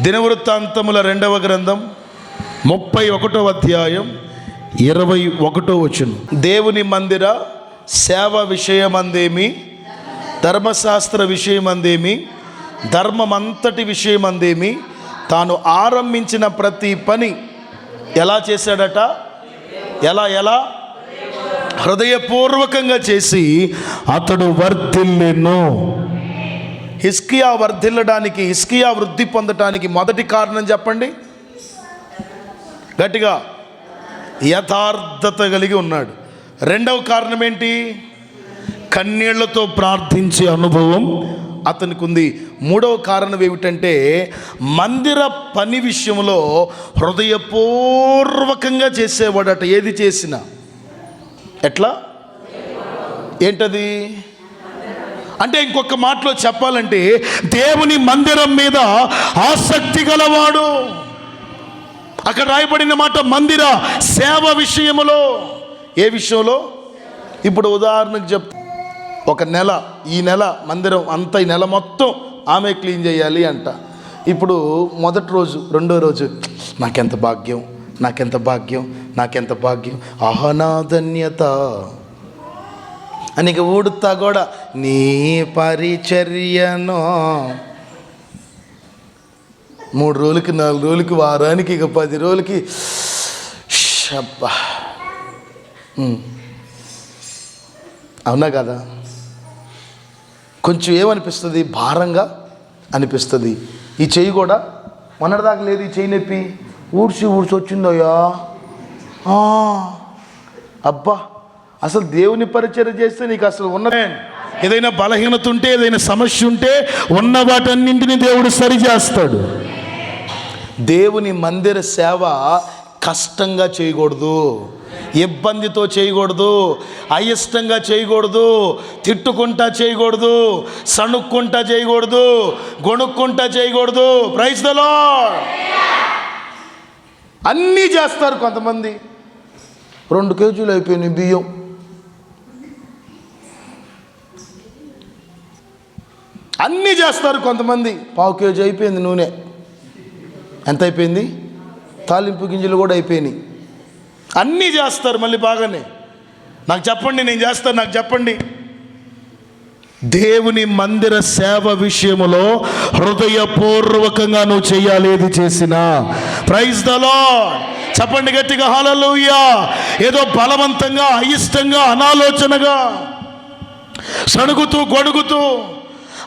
దినవృత్తాంతముల రెండవ గ్రంథం ముప్పై ఒకటో అధ్యాయం ఇరవై ఒకటో వచ్చును దేవుని మందిర సేవ విషయమందేమి? ధర్మశాస్త్ర విషయమందేమి? ధర్మమంతటి విషయమందేమి? తాను ఆరంభించిన ప్రతి పని ఎలా చేశాడట? ఎలా ఎలా? హృదయపూర్వకంగా చేసి అతడు వర్ధిల్లెను. హిస్కియా వర్ధిల్లడానికి హిస్కియా వృద్ధి పొందటానికి మొదటి కారణం చెప్పండి. గట్టిగా యథార్థత కలిగి ఉన్నాడు. రెండవ కారణం ఏంటి? కన్నీళ్ళతో ప్రార్థించే అనుభవం అతనికి ఉంది మూడవ కారణం ఏమిటంటే మందిర పని విషయంలో హృదయపూర్వకంగా చేసేవాడట. ఏది చేసినా. ఎట్లా? ఏంటది? అంటే ఇంకొక మాటలో చెప్పాలంటే దేవుని మందిరం మీద ఆసక్తి గలవాడు. అక్కడ రాయబడిన మాట మందిర సేవ విషయములో. ఏ విషయంలో? ఇప్పుడు ఉదాహరణకు చెప్ ఒక నెల ఈ నెల మందిరం అంత ఈ నెల మొత్తం ఆమె క్లీన్ చేయాలి అంట. ఇప్పుడు మొదటి రోజు రెండో రోజు నాకెంత భాగ్యం నాకెంత భాగ్యం నాకెంత భాగ్యం. అహనాధన్యత ఇక ఊడుతా కూడా నీ పరిచర్యను. మూడు రోజులకి నాలుగు రోజులకి వారానికి ఇక పది రోజులకి. షబ్బా అవునా కదా? కొంచెం ఏమనిపిస్తుంది? భారంగా అనిపిస్తుంది. ఈ చెయ్యి కూడా మొన్నటిదాకా లేదు ఈ చెయ్యి నొప్పి. ఊడ్చి ఊడ్చి వచ్చిందయ్యా. అబ్బా. అసలు దేవుని పరిచయం చేస్తే నీకు అసలు ఉన్న ఏదైనా బలహీనత ఉంటే ఏదైనా సమస్య ఉంటే ఉన్న వాటన్నింటినీ దేవుడు సరిచేస్తాడు దేవుని మందిర సేవ కష్టంగా చేయకూడదు. ఇబ్బందితో చేయకూడదు. అయిష్టంగా చేయకూడదు. తిట్టుకుంటా చేయకూడదు. సణుక్కుంటా చేయకూడదు. గొణుక్కుంటా చేయకూడదు. ప్రైజ్దలో అన్నీ చేస్తారు కొంతమంది. రెండు కేజీలు అయిపోయినాయి బియ్యం. అన్నీ చేస్తారు కొంతమంది. పావు కేజీ అయిపోయింది నూనె. ఎంత అయిపోయింది? తాలింపు గింజలు కూడా అయిపోయినాయి. అన్నీ చేస్తారు మళ్ళీ బాగానే. నాకు చెప్పండి నేను చేస్తాను నాకు చెప్పండి. దేవుని మందిర సేవ విషయంలో హృదయపూర్వకంగా నువ్వు చేయాలి ఏది చేసినా. ప్రైజ్ దలో చెప్పండి గట్టిగా హాలలోయ్యా ఏదో బలవంతంగా అయిష్టంగా అనాలోచనగా. సణుగుతూ గొడుగుతూ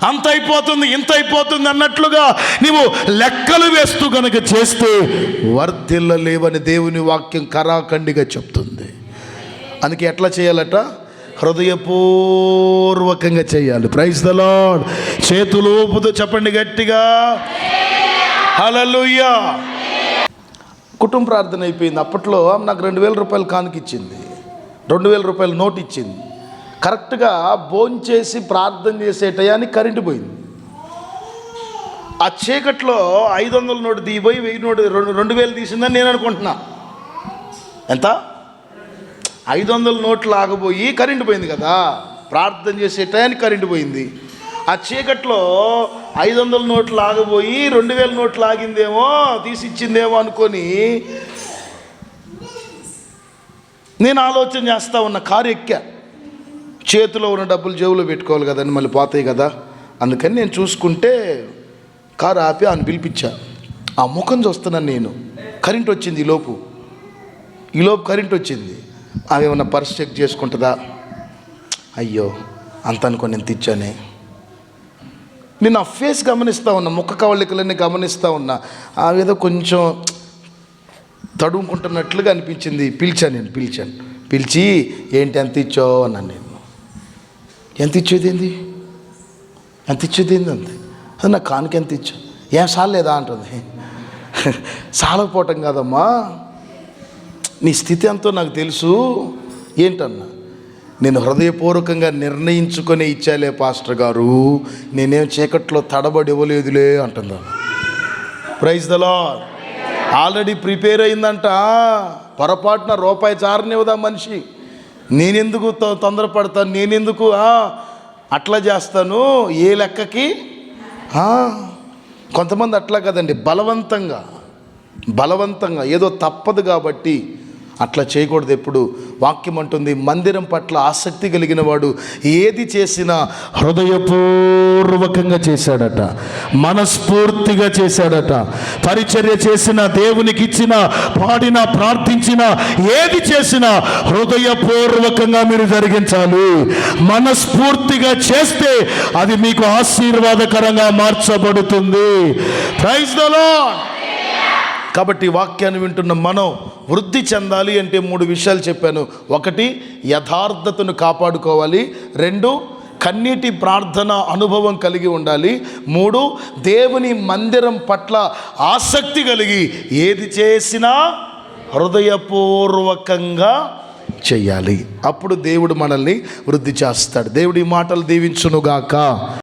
అంత అయిపోతుంది ఇంత అయిపోతుంది అన్నట్లుగా నీవు లెక్కలు వేస్తూ కనుక చేస్తే వర్ధిల్లలేవని దేవుని వాక్యం కరాఖండిగా చెప్తుంది. అందుకే ఎట్లా చేయాలట? హృదయపూర్వకంగా చేయాలి. ప్రైజ్ ద చేతులు ఊపుతూ చెప్పండి గట్టిగా. హలలుయ్యా కుటుంబ ప్రార్థన అయిపోయింది. అప్పట్లో నాకు రెండు వేల రూపాయలు కానుకిచ్చింది. రెండు వేల రూపాయలు నోట్ ఇచ్చింది కరెక్ట్గా భోంచేసి ప్రార్థన చేసే టయానికి కరెంటు పోయింది. ఆ చీకట్లో ఐదు వందల నోటు దిగిపోయి వెయ్యి నోటు రెండు రెండు వేలు తీసిందని నేను అనుకుంటున్నా. ఎంత? ఐదు వందల నోట్లు ఆగిపోయి కరెంటు పోయింది కదా. ప్రార్థన చేసే టయానికి కరెంటు పోయింది. ఆ చీకట్లో ఐదు వందల నోట్లు ఆగిపోయి రెండు వేల నోట్లు ఆగిందేమో తీసి ఇచ్చిందేమో అనుకొని నేను ఆలోచన చేస్తా ఉన్న కారు ఎక్కా. చేతిలో ఉన్న డబ్బులు జేబులో పెట్టుకోవాలి కదండి మళ్ళీ పోతాయి కదా. అందుకని నేను చూసుకుంటే కారు ఆపి ఆయన పిలిపించా. ఆ ముఖం చూస్తున్నాను నేను. కరెంట్ వచ్చింది ఈలోపు ఈలోపు కరెంట్ వచ్చింది. ఆమె ఏమన్నా పర్స్ చెక్ చేసుకుంటుందా? అయ్యో అంత అనుకొని నేను తెచ్చానే నేను ఆ ఫేస్ గమనిస్తూ ఉన్నా ముఖ కవళికలన్నీ గమనిస్తూ ఉన్నా. ఆమె ఏదో కొంచెం తడుముకుంటున్నట్లుగా అనిపించింది. పిలిచాను నేను పిలిచాను. పిలిచి ఏంటి అంత ఇచ్చావు? అన్నాను నేను. ఎంత ఇచ్చేదింది ఎంత ఇచ్చేదింది అంది అది నా కానుక ఎంత ఇచ్చా? ఏం సాలేదా అంటుంది. సాలకపోవటం కాదమ్మా. నీ స్థితి ఎంతో నాకు తెలుసు. ఏంటన్నా? నేను హృదయపూర్వకంగా నిర్ణయించుకొని ఇచ్చాలే పాస్టర్ గారు. నేనేం చీకట్లో తడబడి ఇవ్వలేదులే అంటున్నాను ప్రైజ్ దలో ఆల్రెడీ ప్రిపేర్ అయిందంట. పొరపాటున రూపాయి చారనివ్వదా మనిషి? నేనెందుకు తొ- తొందరపడతాను? నేనెందుకు అట్లా చేస్తాను? ఏ లెక్కకి? కొంతమంది అట్లా కదండి బలవంతంగా బలవంతంగా ఏదో తప్పదు కాబట్టి అట్లా చేయకూడదు ఎప్పుడు. వాక్యం అంటుంది మందిరం పట్ల ఆసక్తి కలిగిన వాడు ఏది చేసినా హృదయపూర్వకంగా చేశాడట మనస్ఫూర్తిగా చేశాడట పరిచర్య చేసిన దేవునికి ఇచ్చిన పాడిన ప్రార్థించిన ఏది చేసినా హృదయపూర్వకంగా మీరు జరిగించాలి. మనస్ఫూర్తిగా చేస్తే అది మీకు ఆశీర్వాదకరంగా మార్చబడుతుంది. ప్రైజ్ ద లార్డ్ కాబట్టి వాక్యాన్ని వింటున్న మనం వృద్ధి చెందాలి అంటే మూడు విషయాలు చెప్పాను. ఒకటి యథార్థతను కాపాడుకోవాలి. రెండు కన్నీటి ప్రార్థన అనుభవం కలిగి ఉండాలి. మూడు దేవుని మందిరం పట్ల ఆసక్తి కలిగి ఏది చేసినా హృదయపూర్వకంగా చేయాలి. అప్పుడు దేవుడు మనల్ని వృద్ధి చేస్తాడు. దేవుడి మాటలు దీవించునుగాక.